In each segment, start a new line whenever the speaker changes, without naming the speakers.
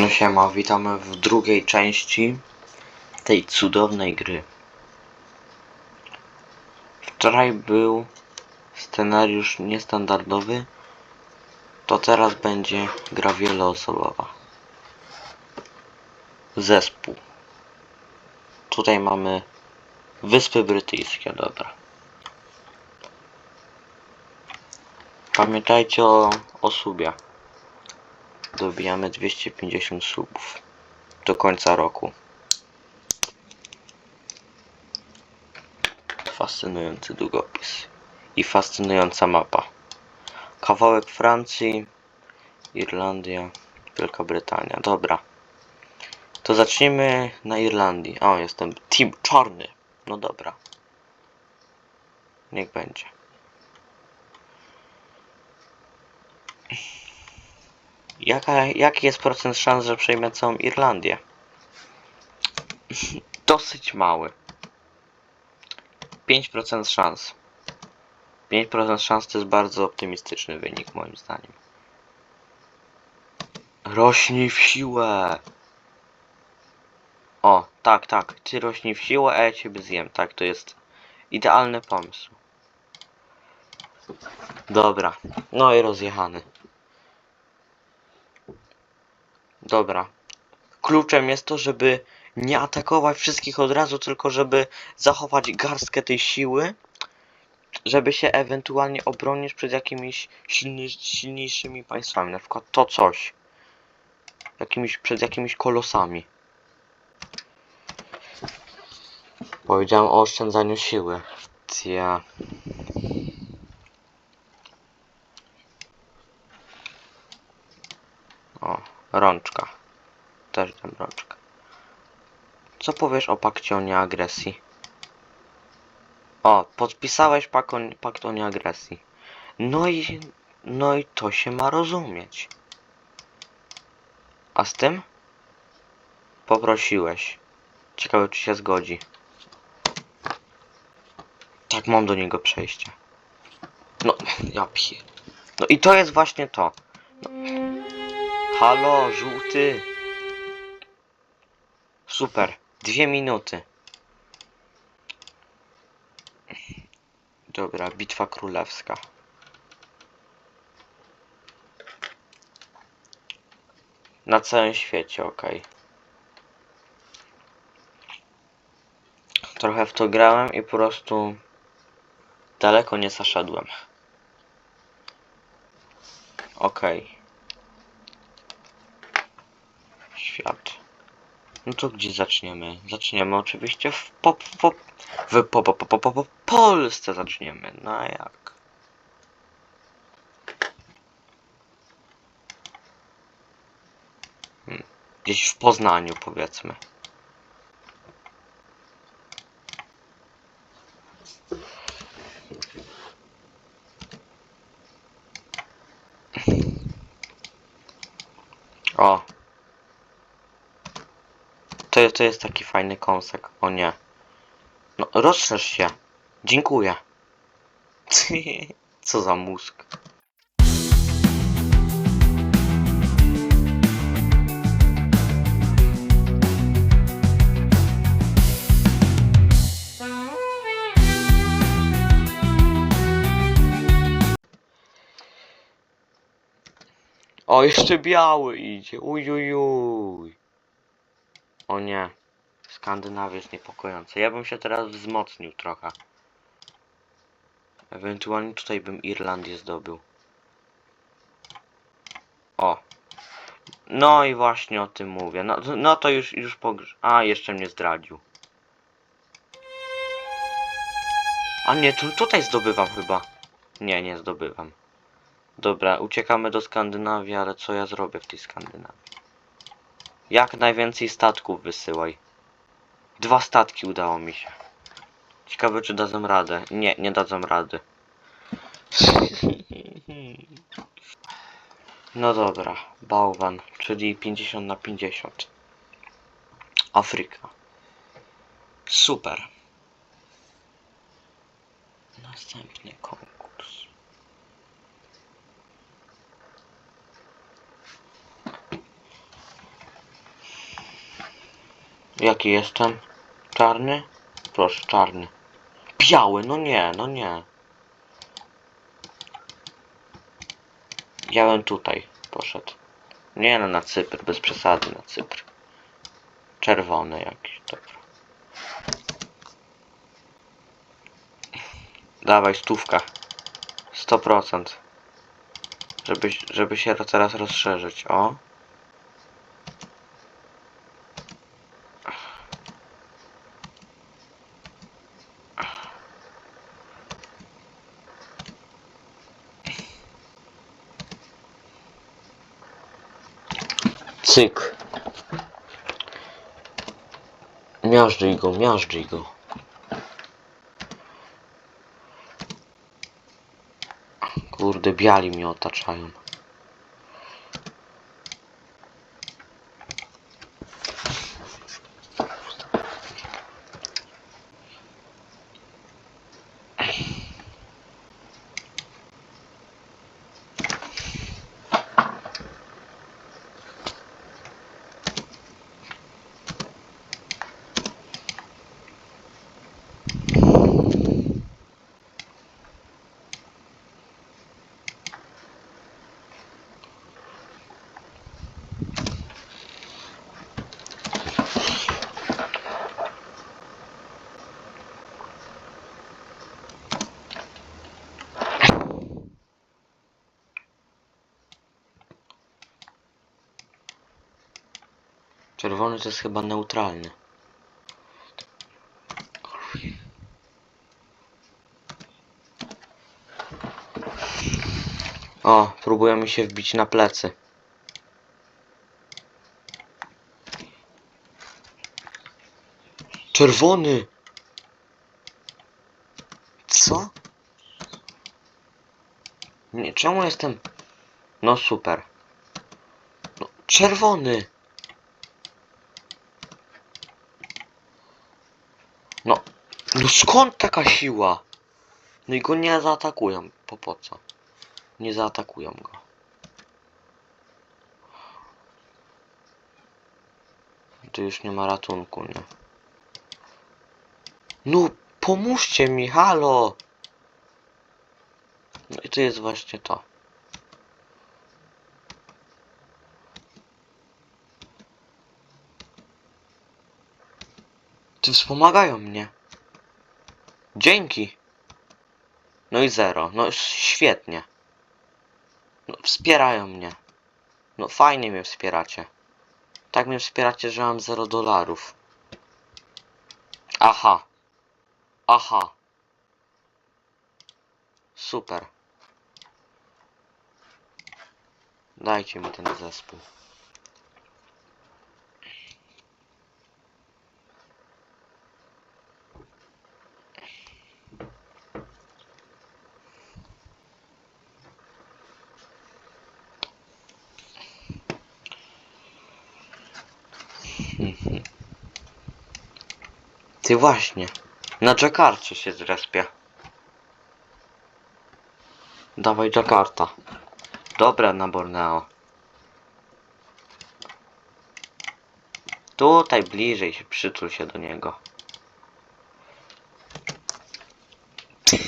No siema, witamy w drugiej części tej cudownej gry. Wczoraj był scenariusz niestandardowy, to teraz będzie gra wieloosobowa. Zespół. Tutaj mamy Wyspy Brytyjskie, dobra. Pamiętajcie o, o. Dobijamy 250 subów do końca roku. Fascynujący długopis i fascynująca mapa. Kawałek Francji, Irlandia, Wielka Brytania. Dobra. To zacznijmy na Irlandii. O, jestem Team Czarny. No dobra. Niech będzie. Jaka, jaki jest procent szans, że przejmę całą Irlandię? Dosyć mały. 5% szans. 5% szans to jest bardzo optymistyczny wynik moim zdaniem. Rośnij w siłę! O, tak, tak. Ty rośnij w siłę, a ja ciebie zjem. Tak, to jest idealny pomysł. Dobra. No i rozjechany. Dobra. Kluczem jest to, żeby nie atakować wszystkich od razu, tylko żeby zachować garstkę tej siły, żeby się ewentualnie obronić przed jakimiś silni, silniejszymi państwami, na przykład to coś. Jakimiś, przed jakimiś kolosami. Powiedziałem o oszczędzaniu siły. Ja. Rączka. Też dam rączkę. Co powiesz o pakcie o nieagresji? O, podpisałeś pak o, pakt o nieagresji. No i, no i to się ma rozumieć. A z tym? Poprosiłeś. Ciekawe, czy się zgodzi. Tak, mam do niego przejście. No, ja pier... No i to jest właśnie to. Halo, żółty. Super. Dwie minuty. Dobra, bitwa królewska. Na całym świecie, okej. Trochę w to grałem i po prostu daleko nie zaszedłem. Okej. Świat. No to gdzie zaczniemy? Zaczniemy oczywiście w pop, pop, w po, po, po, po, po, po Polsce zaczniemy. No jak? Hmm. Gdzieś w Poznaniu powiedzmy. O, to, to jest taki fajny kąsek. O nie. No, rozszerz się. Dziękuję. Co za mózg. O, jeszcze biały idzie. Ujujuj. O nie. Skandynawia jest niepokojąca. Ja bym się teraz wzmocnił trochę. Ewentualnie tutaj bym Irlandię zdobył. O. No i właśnie o tym mówię. No, no to już, już pogrz... A, jeszcze mnie zdradził. A nie, tu, tutaj zdobywam chyba. Nie, nie zdobywam. Dobra, uciekamy do Skandynawii, ale co ja zrobię w tej Skandynawii? Jak najwięcej statków wysyłaj. Dwa statki udało mi się. Ciekawe czy dadzą radę. Nie, nie dadzą rady. No dobra, bałwan, czyli 50 na 50. Afryka. Super. Następny konkurs. Jaki jestem? Czarny? Proszę, czarny. Biały, no nie, no nie. Ja bym tutaj poszedł. Nie no, na Cypr, bez przesady na Cypr. Czerwony jakiś, dobra. Dawaj, stówka. 100%. Żeby, żeby się teraz rozszerzyć, o. Cyk. Miażdżyj go, miażdżyj go. Kurde, biali mnie otaczają. Czerwony to jest chyba neutralny. O, próbują mi się wbić na plecy. Czerwony! Co? Nie, czemu jestem... No super. No, czerwony! No, no skąd taka siła? No i go nie zaatakują, po po co? Nie zaatakują go. Tu już nie ma ratunku, nie? No, pomóżcie mi, halo! No i to jest właśnie to. Wspomagają mnie. Dzięki. No i zero. No świetnie. No, wspierają mnie. No fajnie mnie wspieracie. Tak mnie wspieracie, że mam 0 dolarów. Aha. Aha. Super. Dajcie mi ten zespół. Ty właśnie. Na Jakarcie się zrespię. Dawaj Jakarta. Dobra na Borneo. Tutaj bliżej się przytul się do niego.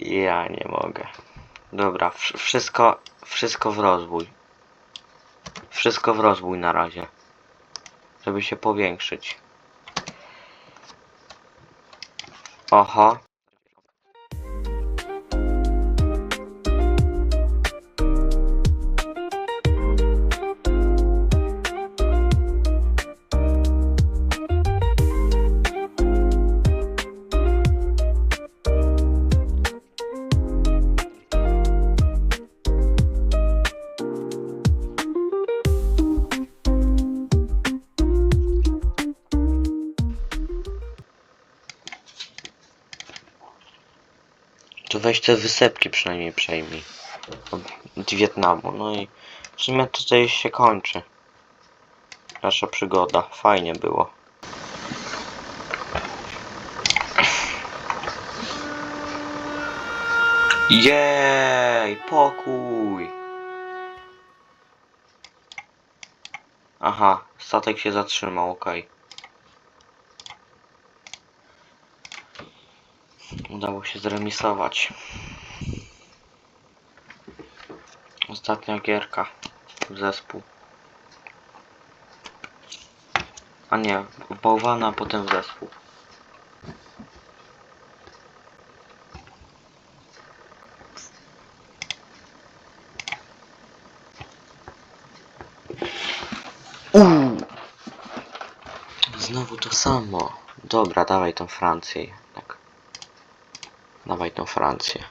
Ja nie mogę. Dobra, wsz- wszystko, wszystko w rozwój. Wszystko w rozwój na razie. Żeby się powiększyć. Oho. Weź te wysepki przynajmniej przejmij. Od, Wietnamu. No i w sumie tutaj się kończy. Nasza przygoda. Fajnie było. Jej, pokój. Aha, statek się zatrzymał, okej. Udało się zremisować. Ostatnia gierka. Zespół. A nie, w bałwana, potem w zespół. Uuu. Znowu to samo. Dobra, dawaj tą Francję. Dawaj tą Francję.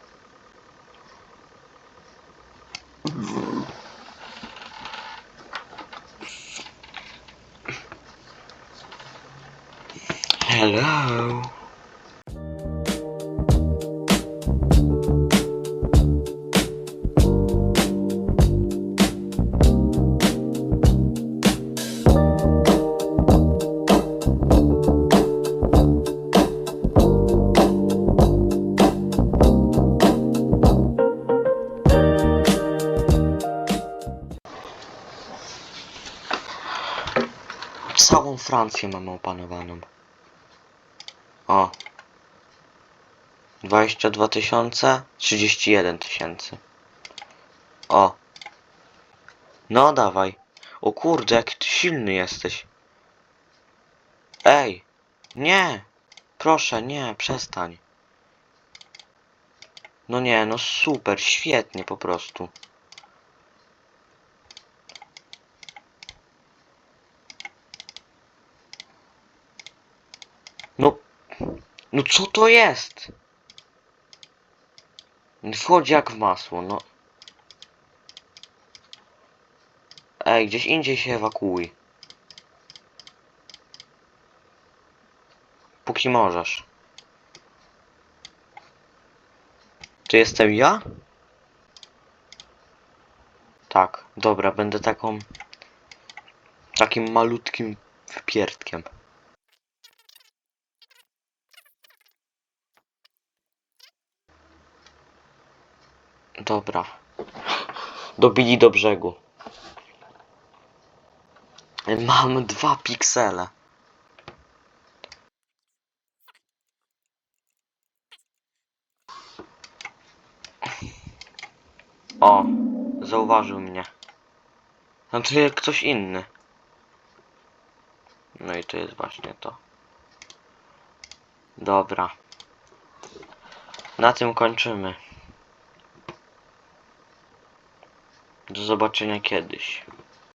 Francję mamy opanowaną. O. 22 tysiące, 31 tysięcy. O. No dawaj. O kurde, jaki ty silny jesteś. Ej. Nie. Proszę, nie, przestań. No nie, no super, świetnie po prostu. No, no co to jest? Wchodzi jak w masło, no. Ej, gdzieś indziej się ewakuuj. Póki możesz. To jestem ja? Tak, dobra, będę taką... Takim malutkim wpierdkiem. Dobra. Dobili do brzegu. Mam dwa piksele. O, zauważył mnie. Jak ktoś inny. No i to jest właśnie to. Dobra. Na tym kończymy. Do zobaczenia kiedyś.